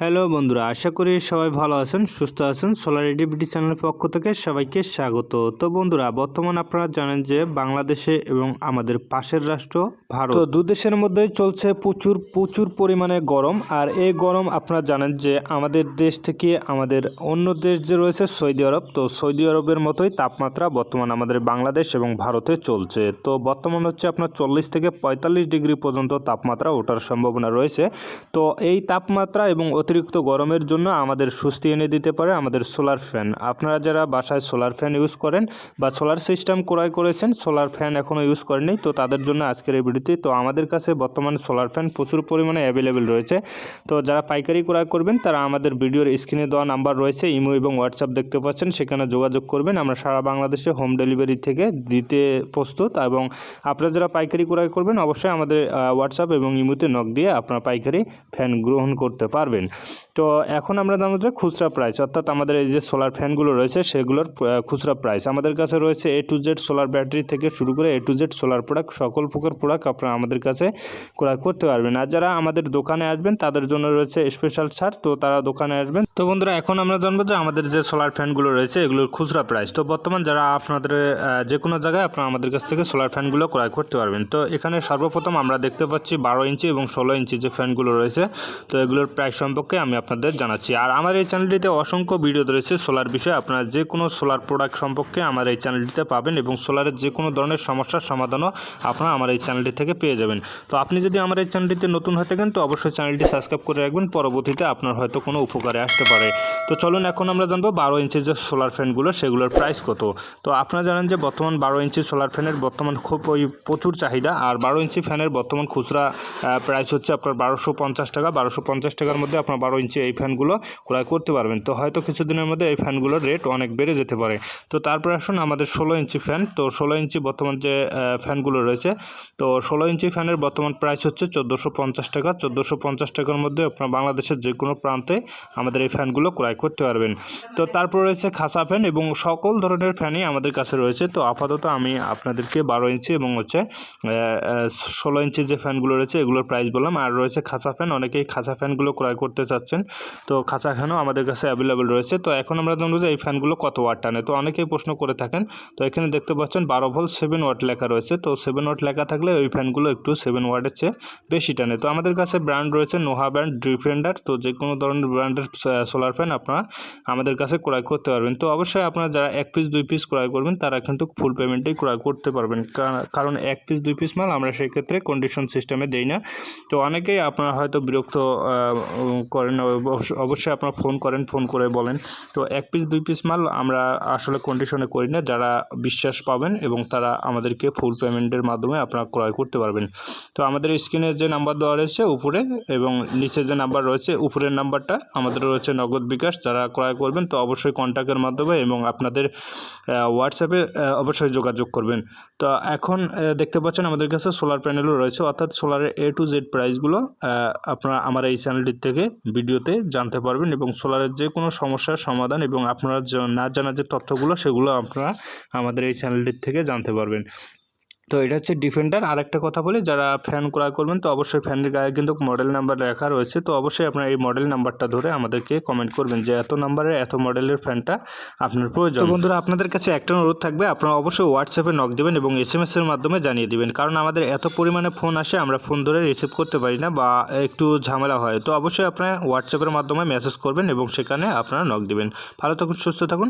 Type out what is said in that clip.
Hello বন্ধুরা, আশা করি সবাই ভালো আছেন, সুস্থ আছেন। সোলার এডিবিটি চ্যানেলের পক্ষ থেকে সবাইকে স্বাগত। তো বন্ধুরা, বর্তমান আপনারা জানেন যে বাংলাদেশে এবং আমাদের পাশের রাষ্ট্র ভারত। তো দু দেশের মধ্যেই চলছে প্রচুর প্রচুর পরিমাণে গরম। আর এই গরম আপনারা জানেন যে আমাদের দেশ থেকে আমাদের অন্য দেশ যে রয়েছে সৌদি আরব, তো সৌদি আরবের মতোই তাপমাত্রা বর্তমান আমাদের বাংলাদেশ এবং ভারতে চলছে। তো বর্তমান হচ্ছে আপনার চল্লিশ থেকে পঁয়তাল্লিশ ডিগ্রি পর্যন্ত তাপমাত্রা ওঠার সম্ভাবনা রয়েছে। তো এই তাপমাত্রা এবং অতিরিক্ত গরমের জন্য আমাদের স্বস্তি এনে দিতে পারে আমাদের সোলার ফ্যান। আপনারা যারা বাসায় সোলার ফ্যান ইউজ করেন বা সোলার সিস্টেম ক্রয় করেছেন, সোলার ফ্যান এখনও ইউজ করেনি তো তাদের জন্য আজকের এই ভিডিওতে, তো আমাদের কাছে বর্তমানে সোলার ফ্যান প্রচুর পরিমাণে অ্যাভেলেবেল রয়েছে। তো যারা পাইকারি ক্রয় করবেন, তারা আমাদের ভিডিওর স্ক্রিনে দেওয়া নাম্বার রয়েছে, ইমো এবং হোয়াটসঅ্যাপ দেখতে পাচ্ছেন, সেখানে যোগাযোগ করবেন। আমরা সারা বাংলাদেশে হোম ডেলিভারি থেকে দিতে প্রস্তুত এবং আপনারা যারা পাইকারি ক্রয় করবেন, অবশ্যই আমাদের হোয়াটসঅ্যাপ এবং ইমোতে নক দিয়ে আপনারা পাইকারি ফ্যান গ্রহণ করতে পারবেন। তো এখন আমরা জানব যে খুচরা প্রাইস অর্থাৎ আমাদের এই যে সোলার ফ্যানগুলো রয়েছে, সেগুলোর খুচরা প্রাইস আমাদের কাছে রয়েছে A to Z solar battery থেকে শুরু করে A to Z solar product সকল প্রকার প্রোডাক্ট আপনারা আমাদের কাছে ক্রয় করতে পারবেন। আর যারা আমাদের দোকানে আসবেন, তাদের জন্য রয়েছে স্পেশাল ছাড়, তো তারা দোকানে আসবেন। তো বন্ধুরা, এখন আমরা জানব যে আমাদের যে সোলার ফ্যানগুলো রয়েছে, এগুলোর খুচরা প্রাইস তো বর্তমান যারা আপনাদের যে কোনো জায়গায় আপনারা আমাদের কাছ থেকে সোলার ফ্যানগুলো ক্রয় করতে পারবেন। তো এখানে সর্বপ্রথম আমরা দেখতে পাচ্ছি বারো ইঞ্চি এবং ষোলো ইঞ্চি যে ফ্যানগুলো রয়েছে, তো এগুলোর প্রাইস সম্পর্কে আমি আপনাদের জানাচ্ছি। আর আমার এই চ্যানেলটিতে অসংখ্য ভিডিও রয়েছে সোলার বিষয়ে। আপনারা যে কোনো সোলার প্রোডাক্ট সম্পর্কে আমার এই চ্যানেলটিতে পাবেন এবং সোলারের যে কোনো ধরনের সমস্যার সমাধানও আপনারা আমার এই চ্যানেলটি থেকে পেয়ে যাবেন। তো আপনি যদি আমার এই চ্যানেলটিতে নতুন হয়ে থাকেন, তো অবশ্যই চ্যানেলটি সাবস্ক্রাইব করে রাখবেন। পরবর্তীতে আপনার হয়তো কোনো উপকারে আসতে পারে। তো চলুন এখন আমরা জানব বারো ইঞ্চির যে সোলার ফ্যানগুলো সেগুলোর প্রাইস কত। তো আপনারা জানেন যে বর্তমান বারো ইঞ্চি সোলার ফ্যানের বর্তমান খুব ওই প্রচুর চাহিদা, আর বারো ইঞ্চি ফ্যানের বর্তমান খুচরা প্রাইস হচ্ছে আপনার বারোশো পঞ্চাশ টাকা। বারোশো পঞ্চাশ টাকার মধ্যে আপনার বারো ইঞ্চি এই ফ্যানগুলো ক্রয় করতে পারবেন। তো হয়তো কিছুদিনের মধ্যে এই ফ্যানগুলোর রেট অনেক বেড়ে যেতে পারে। তো তারপরে আসুন আমাদের ষোলো ইঞ্চি ফ্যান তো ষোলো ইঞ্চি বর্তমান যে ফ্যানগুলো রয়েছে, তো ষোলো ইঞ্চি ফ্যানের বর্তমান প্রাইস হচ্ছে চোদ্দোশো পঞ্চাশ টাকা। চোদ্দোশো পঞ্চাশ টাকার মধ্যে আপনার বাংলাদেশের যে কোনো প্রান্তে আমাদের এই ফ্যানগুলো ক্রয় করতে পারবেন। তো তারপর রয়েছে খাসা ফ্যান এবং সকল ধরনের ফ্যানই আমাদের কাছে রয়েছে। তো আপাতত আমি আপনাদেরকে বারো ইঞ্চি এবং হচ্ছে ষোলো ইঞ্চি যে ফ্যানগুলো রয়েছে, এগুলোর প্রাইস বললাম। আর রয়েছে খাঁচা ফ্যান, অনেকেই খাঁচা ফ্যানগুলো ক্রয় করতে চাচ্ছেন। তো খাঁচা ফ্যানও আমাদের কাছে অ্যাভেলেবেল রয়েছে। তো এখন আমরা জানব যে এই ফ্যানগুলো কত ওয়াট টানে। তো অনেকেই প্রশ্ন করে থাকেন, তো এখানে দেখতে পাচ্ছেন বারো ভোল্ট সেভেন ওয়াট লেখা রয়েছে। তো সেভেন ওয়াট লেখা থাকলে ওই ফ্যানগুলো একটু সেভেন ওয়াটের চেয়ে বেশি টানে। তো আমাদের কাছে ব্র্যান্ড রয়েছে নোহা ব্র্যান্ড ডিফেন্ডার তো যে কোনো ধরনের ব্র্যান্ডের সোলার ফ্যান আপনারা আমাদের কাছে ক্রয় করতে পারবেন। তো অবশ্যই আপনারা যারা এক পিস দুই পিস ক্রয় করবেন, তারা কিন্তু ফুল পেমেন্টেই ক্রয় করতে পারবেন। কারণ এক পিস দুই পিস মাল আমরা সেই ক্ষেত্রে কন্ডিশন সিস্টেমে দেই না। তো অনেকেই আপনারা হয়তো বিরক্ত করেন অবশ্য- অবশ্যই আপনারা ফোন করেন ফোন করে বলেন। তো এক পিস দুই পিস মাল আমরা আসলে কন্ডিশনে করি না, যারা বিশ্বাস পাবেন এবং তারা আমাদেরকে ফুল পেমেন্টের মাধ্যমে আপনারা ক্রয় করতে পারবেন। তো আমাদের স্ক্রিনে যে নাম্বার দেওয়া রয়েছে উপরে এবং নিচে যে নাম্বার রয়েছে, উপরের নাম্বারটা আমাদের রয়েছে নগদ বিকাশ। যারা ক্রয় করবেন, তো অবশ্যই কন্ট্যাক্টের মাধ্যমে এবং আপনাদের হোয়াটসঅ্যাপে অবশ্যই যোগাযোগ করবেন। তো এখন দেখতে পাচ্ছেন আমাদের কাছে সোলার প্যানেলও রয়েছে। অর্থাৎ সোলারের এ টু জেড প্রাইসগুলো আপনারা আমার এই চ্যানেলটির থেকে ভিডিওতে জানতে পারবেন এবং সোলারের যে কোনো সমস্যার সমাধান এবং আপনারা না জানা যে তথ্যগুলো, সেগুলো আপনারা আমাদের এই চ্যানেলটির থেকে জানতে পারবেন। তো এটা হচ্ছে ডিফেন্ডার আর একটা কথা বলি, যারা ফ্যান ক্রয় করবেন, তো অবশ্যই ফ্যানের গায়ে কিন্তু মডেল নাম্বার লেখা রয়েছে। তো অবশ্যই আপনারা এই মডেল নাম্বারটা ধরে আমাদেরকে কমেন্ট করবেন যে এত নাম্বারের এত মডেলের ফ্যানটা আপনার প্রয়োজন। বন্ধুরা, আপনাদের কাছে একটা অনুরোধ থাকবে, আপনারা অবশ্যই হোয়াটসঅ্যাপে নক দেবেন এবং এস এম এর মাধ্যমে জানিয়ে দেবেন। কারণ আমাদের এত পরিমাণে ফোন আসে, আমরা ফোন ধরে রিসিভ করতে পারি না বা একটু ঝামেলা হয়। তো অবশ্যই আপনারা হোয়াটসঅ্যাপের মাধ্যমে মেসেজ করবেন এবং সেখানে আপনারা নক দেবেন। ভালো থাকুন, সুস্থ থাকুন।